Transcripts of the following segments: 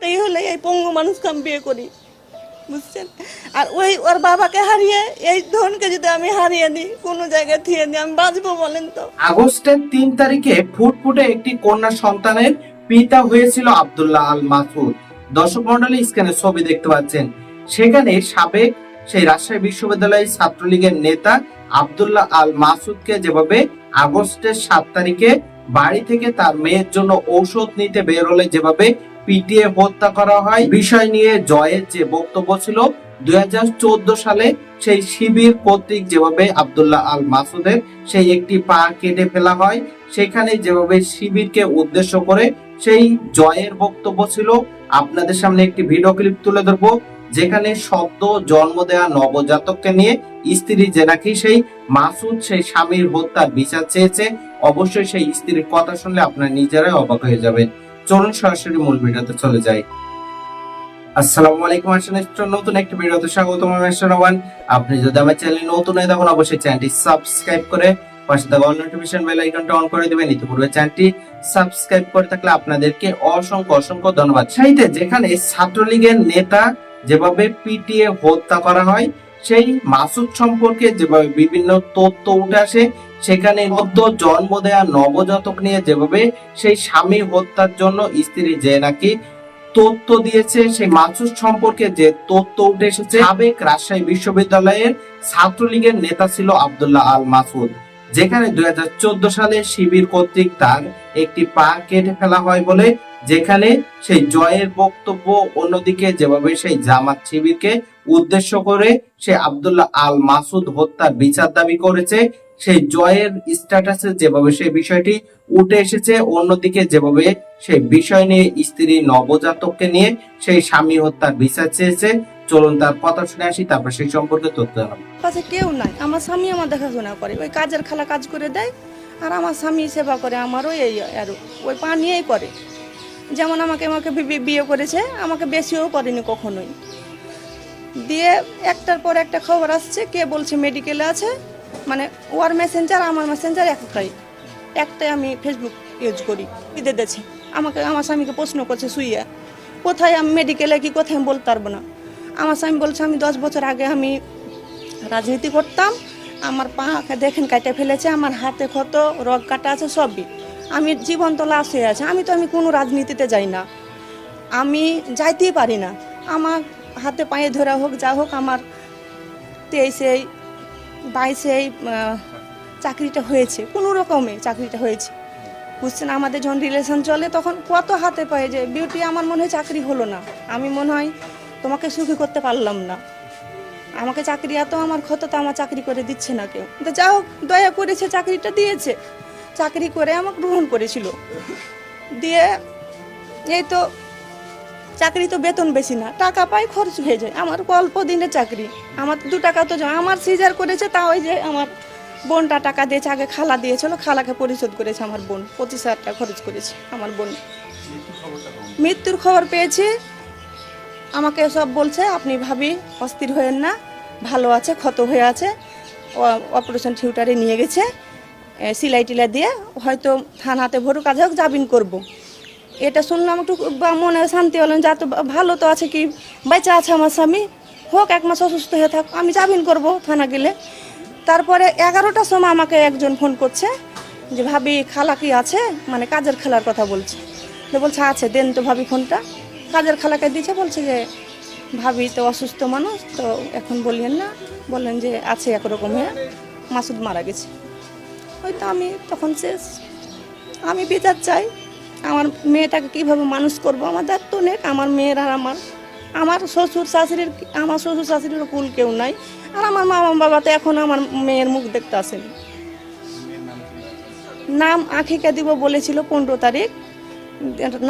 করতেই হলে এই পঙ্গু মানুষকে আমি বিয়ে করি, বুঝছেন? আর ওই ওর বাবাকে হারিয়ে, এই ধনকে যদি আমি হারিয়ে দিই কোনো জায়গায় থিয়ে দিই আমি বাঁচবো বলেন তো? আগস্টের তিন তারিখে ফুটফুটে একটি কন্যা সন্তানের পিতা হয়েছিল আব্দুল্লাহ আল মাসুদ। দর্শক মন্ডলী স্ক্রিনে ছবি দেখতে পাচ্ছেন। সেখানে সাবেক সেই রাজশাহী বিশ্ববিদ্যালয়ের ছাত্রলীগের নেতা আব্দুল্লাহ আল মাসুদকে যেভাবে আগস্টের সাত তারিখে বাড়ি থেকে তার মেয়ের জন্য ঔষধ নিতে বের হলে যেভাবে পিটিএ হত্যা করা হয়। বিষয় নিয়ে জয়ের যে বক্তব্য ছিল, দুই হাজার চৌদ্দ সালে সেই শিবির কর্তৃক যেভাবে আব্দুল্লাহ আল মাসুদের সেই একটি পা কেটে ফেলা হয়, সেখানে যেভাবে শিবিরকে উদ্দেশ্য করে সেই জয়ের বক্তব্য ছিল। আপনাদের সামনে একটি ভিডিও ক্লিপ তুলে ধরবো, যেখানে সদ্য জন্ম দেওয়া নবজাতককে নিয়ে স্ত্রী যে নাকি সেই মাসুদ সেই স্বামীর হত্যার বিচার চেয়েছে। অবশ্যই সেই স্ত্রীর কথা শুনলে আপনারা নিজেরাই অবাক হয়ে যাবেন। চলুন সরাসরি মূল ভিডিওতে চলে যাই। আসসালামু আলাইকুম আসলে নতুন একটি ভিডিওতে স্বাগতম, আমি রওয়ান। আপনি যদি আমার চ্যানেলে নতুন হয়ে থাকুন, অবশ্যই চ্যানেলটি সাবস্ক্রাইব করে পাশে থাকা নোটিফিকেশন বেল আইকনটা অন করে দিবেন। ইতিপূর্বে চ্যানেলটি সাবস্ক্রাইব করে থাকলে আপনাদেরকে অসংখ্য অসংখ্য ধন্যবাদ। সেইতে যেখানে ছাত্রলীগের নেতা যেভাবে পিটিএ হত্যা করা হয়, সেই মাসুদ সম্পর্কে যেভাবে বিভিন্ন তথ্য উঠে আসে সেখানে মধ্য জন্ম দেয়া নবজাতক নিয়ে যেভাবে সেই স্বামী হত্যার জন্য স্ত্রী যে নাকি তথ্য দিয়েছে, সেই মাসুস সম্পর্কে যে তথ্য উঠে এসেছে, সাবেক রাজশাহী বিশ্ববিদ্যালয়ের ছাত্রলীগের নেতা ছিল আবদুল্লাহ আল মাসুদ। যেখানে দুই হাজার চোদ্দ সালে শিবির কর্তৃক তার একটি পা কেটে ফেলা হয় বলে যেখানে সেই জয়ের বক্তব্য অন্যদিকে যেভাবে সেই জামাত শিবিরকে উদ্দেশ্য করে সে আব্দুল্লাহ আল মাসুদ হত্যার বিচার দাবি করেছে, সেই জয়ের স্ট্যাটাসে যেভাবে সেই বিষয়টি উঠে এসেছে, অন্যদিকে যেভাবে সেই বিষয় নিয়ে স্ত্রী নবজাতককে নিয়ে সেই স্বামী হত্যার বিচার চেয়েছে। চলুন তার কথা শুনে আসি, তারপর সেই সম্পর্কে তথ্য জানাব। কেউ নাই, আমার স্বামী আমার দেখাশোনা করে, ওই কাজের খালা কাজ করে দেয়, আর আমার স্বামী সেবা করে, আমারও এই আর, ওই পা নিয়েই করে। যেমন আমাকে আমাকে বিয়ে করেছে, আমাকে বেশিও করেনি কখনোই। দিয়ে একটার পর একটা খবর আসছে, কে বলছে মেডিকেলে আছে মানে ওর মেসেঞ্জার আমার মেসেঞ্জার একটাই। একটাই আমি ফেসবুক ইউজ করি, বিদে দিয়েছে। আমাকে, আমার স্বামীকে প্রশ্ন করছে শুইয়া কোথায় আমি মেডিকেলে কি, কোথায় আমি বলতে পারব না? আমার স্বামী বলছে, আমি দশ বছর আগে আমি রাজনীতি করতাম, আমার পাকে দেখেন, কাটে ফেলেছে, আমার হাতে ক্ষত, রগ কাটা আছে, সবই। আমি জীবন্ত লাশ হয়ে আছে। আমি তো আমি কোনো রাজনীতিতে যাই না। আমি যাইতেই পারি না। আমার হাতে পায়ে ধরা হোক, যা হোক, আমার তেইশে, বাইশে চাকরিটা হয়েছে। কোনো রকমে চাকরিটা হয়েছে। বুঝছেন, আমাদের যখন রিলেশন চলে, তখন কত হাতে পায়ে যে বিউটি আমার মনে হয় চাকরি হলো না। আমি মনে হয় তোমাকে সুখী করতে পারলাম না। আমাকে চাকরি, এত আমার ক্ষত, তো আমার চাকরি করে দিচ্ছে না কেউ। তো যা হোক, দয়া করেছে চাকরিটা দিয়েছে। চাকরি করে আমাকে গ্রহণ করেছিল। দিয়ে এই তো চাকরি তো বেতন বেশি না, টাকা পাই খরচ হয়ে যায়। আমার অল্প দিনে চাকরি। আমার দু টাকা তো আমার সিজার করেছে, তা ওই যে আমার বোনটা টাকা দিয়েছে, আগে খালা দিয়েছিল, খালাকে পরিশোধ করেছে আমার বোন। পঁচিশ হাজার টাকা খরচ করেছে আমার বোন। মৃত্যুর খবর পেয়েছি। আমাকে সব বলছে, আপনি ভাবি, অস্থির হয়েন না, ভালো আছে, ক্ষত হয়ে আছে অপারেশন থিয়েটারে নিয়ে গেছে। সিলাই টিলাই দিয়ে হয়তো থানাতে ভরু কাজে হোক জামিন করব। এটা শুনলাম একটু মনে শান্তি হলেন যা তো ভালো তো আছে কি, বেঁচে আছে আমার স্বামী। হোক, এক মাস অসুস্থ হয়ে থাক, আমি জামিন করব থানা গেলে। তারপরে এগারোটার সময় আমাকে একজন ফোন করছে, যে ভাবি, খালা কি আছে? মানে কাজের খালার কথা বলছে। তো বলছে, আছে, দেন তো ভাবি ফোনটা। কাজের খালাকে দিয়েছে বলছে যে, ভাবি তো অসুস্থ মানুষ, তো এখন বললেন না। বললেন যে, আছে, একরকম হয়ে। মাসুদ মারা গেছে। হয়তো আমি তখন শেষ আমি বিচার চাই, আমার মেয়েটাকে কীভাবে মানুষ করব? আমার দায়িত্ব নেই আমার মেয়ের আর আমার আমার শ্বশুর শাশুড়ির আমার শ্বশুর শাশুড়িরও কুল কেউ নাই। আর আমার মা বাবা তো এখন আমার মেয়ের মুখ দেখতে আসেনি। নাম আখিকা দিব বলেছিল পনেরো তারিখ,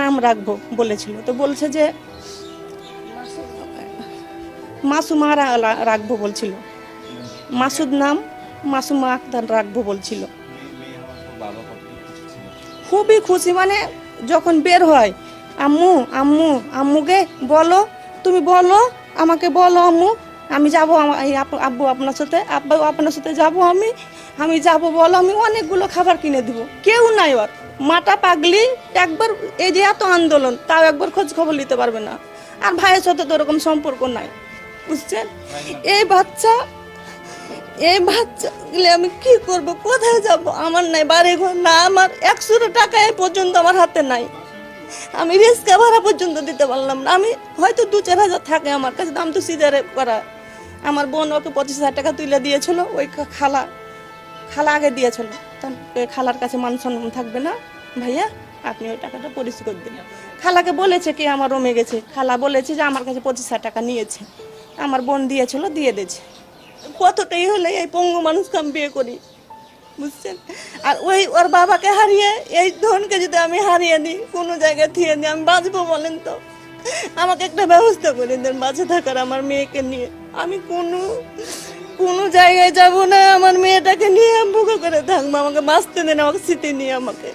নাম রাখব বলেছিল। তো বলছে যে মাসুমা রাখব বলছিল। মাসুদ নাম মাসুমা আক্তার রাখব বলছিল। খুবই খুশি মানে যখন বের হয় আম্মু আম্মু আম্মুকে বলো তুমি বলো আমাকে বলো আম্মু আমি যাব আমা- এই আপ- আব্বু আপনার সাথে আব্বু আপনার সাথে যাব আমি আমি যাব বলো আমি অনেকগুলো খাবার কিনে দিব। কেউ নাই ওর। মাটা পাগলি একবার এই যে এত আন্দোলন তাও একবার খোঁজ খবর নিতে পারবে না। আর ভাইয়ের সাথে তো ওরকম সম্পর্ক নাই বুঝছেন? এই বাচ্চা এই বাচ্চাগুলি আমি কি করব? কোথায় যাব? আমার নাই বাড়ি ঘর না আমার একশো টাকা এ পর্যন্ত আমার হাতে নাই। আমি রিস্কা ভাড়া পর্যন্ত দিতে পারলাম না। আমি হয়তো দু চার হাজার থাকে আমার কাছে, দাম তো সিজারে করা। আমার বোন ওকে পঁচিশ হাজার টাকা তুলে দিয়েছিল, ওই খালা খালা আগে দিয়েছিল। খালার কাছে মান সম্মান থাকবে না। ভাইয়া, আপনি ওই টাকাটা পরিশোধ দিন। খালাকে বলেছে কি, আমার রমে গেছে। খালা বলেছে যে, আমার কাছে পঁচিশ হাজার টাকা নিয়েছে। আমার বোন দিয়েছিল, দিয়ে দিয়েছে। কতটাই হলে এই পঙ্গু মানুষকে আমি বিয়ে করি, বুঝছেন? আর ওই ওর বাবাকে হারিয়ে, এই ধনকে যদি আমি হারিয়ে দিই, কোনো জায়গায় থিয়ে দিই আমি বাঁচবো বলেন তো? আমাকে একটা ব্যবস্থা করে দেন বাঁচে থাকার আমার মেয়েকে নিয়ে। আমি কোনো কোনো জায়গায় যাব না, আমার মেয়েটাকে নিয়ে বুকে করে থাকব, আমাকে বাঁচতে দেন, আমাকে স্মৃতি নিয়ে আমাকে।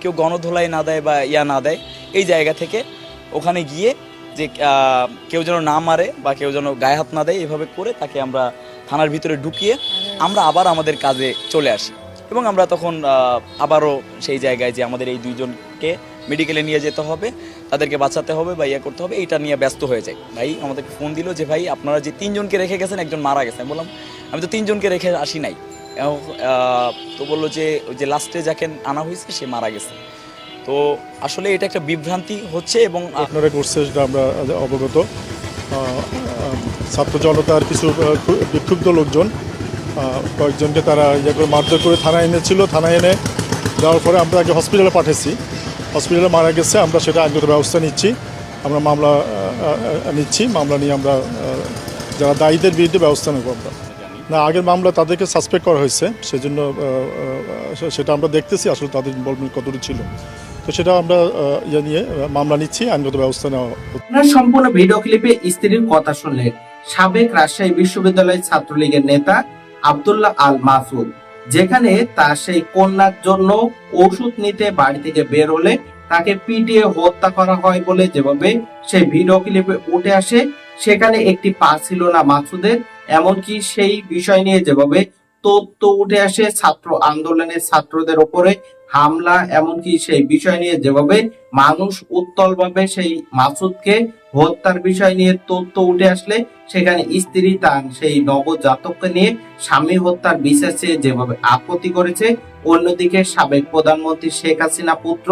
কেউ গণধোলাই না দেয় বা ইয়া না দেয়, এই জায়গা থেকে ওখানে গিয়ে যে কেউ যেন না মারে বা কেউ যেন গায়ে হাত না দেয়, এভাবে করে তাকে আমরা থানার ভিতরে ঢুকিয়ে আমরা আবার আমাদের কাজে চলে আসি। এবং আমরা তখন আবারও সেই জায়গায় যে আমাদের এই দুইজনকে মেডিকেলে নিয়ে যেতে হবে, তাদেরকে বাঁচাতে হবে বা ইয়ে করতে হবে এইটা নিয়ে ব্যস্ত হয়ে যায়। ভাই আমাদেরকে ফোন দিল যে, ভাই, আপনারা যে তিনজনকে রেখে গেছেন, একজন মারা গেছেন বললাম, আমি তো তিনজনকে রেখে আসি নাই। তো বলল যে, ওই যে লাস্টে যাকে আনা হয়েছে, সে মারা গেছে। তো আসলে এটা একটা বিভ্রান্তি হচ্ছে এবং আপনারা করছে সেটা আমরা অবগত। ছাত্র জনতার কিছু বিক্ষুব্ধ লোকজন কয়েকজনকে তারা ইয়ে করে মারধর করে থানায় এনেছিল। থানায় এনে দেওয়ার পরে আমরা তাকে হসপিটালে পাঠিয়েছি হসপিটালে মারা গেছে, আমরা সেটা আইনগত ব্যবস্থা নিচ্ছি। আমরা মামলা নিচ্ছি। মামলা নিয়ে আমরা যারা দায়ীদের বিরুদ্ধে ব্যবস্থা নেব আমরা। না, আগের মামলা তাদেরকে সাসপেক্ট করা হয়েছে, সেজন্য সেটা আমরা দেখতেছি, আসলে তাদের ইনভলভমেন্ট কতটুকু ছিল। তো সেটা আমরা ইয়ে নিয়ে মামলা নিচ্ছি, আইনগত ব্যবস্থা নেওয়া। আপনার সম্পূর্ণ ভিডিও ক্লিপে স্ত্রীর কথা শুনলেন সাবেক রাজশাহী বিশ্ববিদ্যালয় ছাত্রলীগের নেতা আব্দুল্লাহ আল মাসুদ, যেখানে তার সেই কন্যার জন্য ওষুধ নিতে বাড়ি থেকে বের হলে তাকে পিটিয়ে হত্যা করা হয় বলে যেভাবে সেই ভিডিও ক্লিপে উঠে আসে, সেখানে একটি পা ছিল না মাসুদের এমনকি সেই বিষয় নিয়ে যেভাবে তথ্য উঠে আসে, ছাত্র আন্দোলনের ছাত্রদের উপরে হামলা এমনকি সেই বিষয় নিয়ে যেভাবে মানুষ উত্তলভাবে সেই মাসুদকে হত্যার বিষয় নিয়ে তথ্য উঠে আসলে, সেখানে স্ত্রী তার সেই নবজাতককে নিয়ে স্বামী হত্যার বিচার যেভাবে আপত্তি করেছে, অন্যদিকে সাবেক প্রধানমন্ত্রী শেখ হাসিনা পুত্র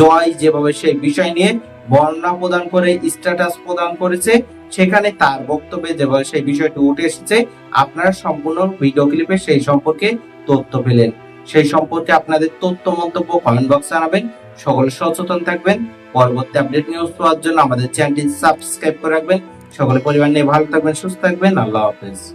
জয় যেভাবে সেই বিষয় নিয়ে বর্ণনা প্রদান করে, স্ট্যাটাস প্রদান করেছে, সেখানে তার বক্তব্যে যেভাবে সেই বিষয়টি উঠে এসেছে, আপনারা সম্পূর্ণ ভিডিও ক্লিপে সেই সম্পর্কে তথ্য পেলেন। সেই সম্পর্কে আপনাদের তথ্য, মন্তব্য কমেন্ট বক্স জানাবেন। সকলে সচেতন থাকবেন। পরবর্তী আপডেট নিউজ পাওয়ার জন্য আমাদের চ্যানেলটি সাবস্ক্রাইব করে রাখবেন। সকলে পরিবার নিয়ে ভালো থাকবেন, সুস্থ থাকবেন। আল্লাহ হাফেজ।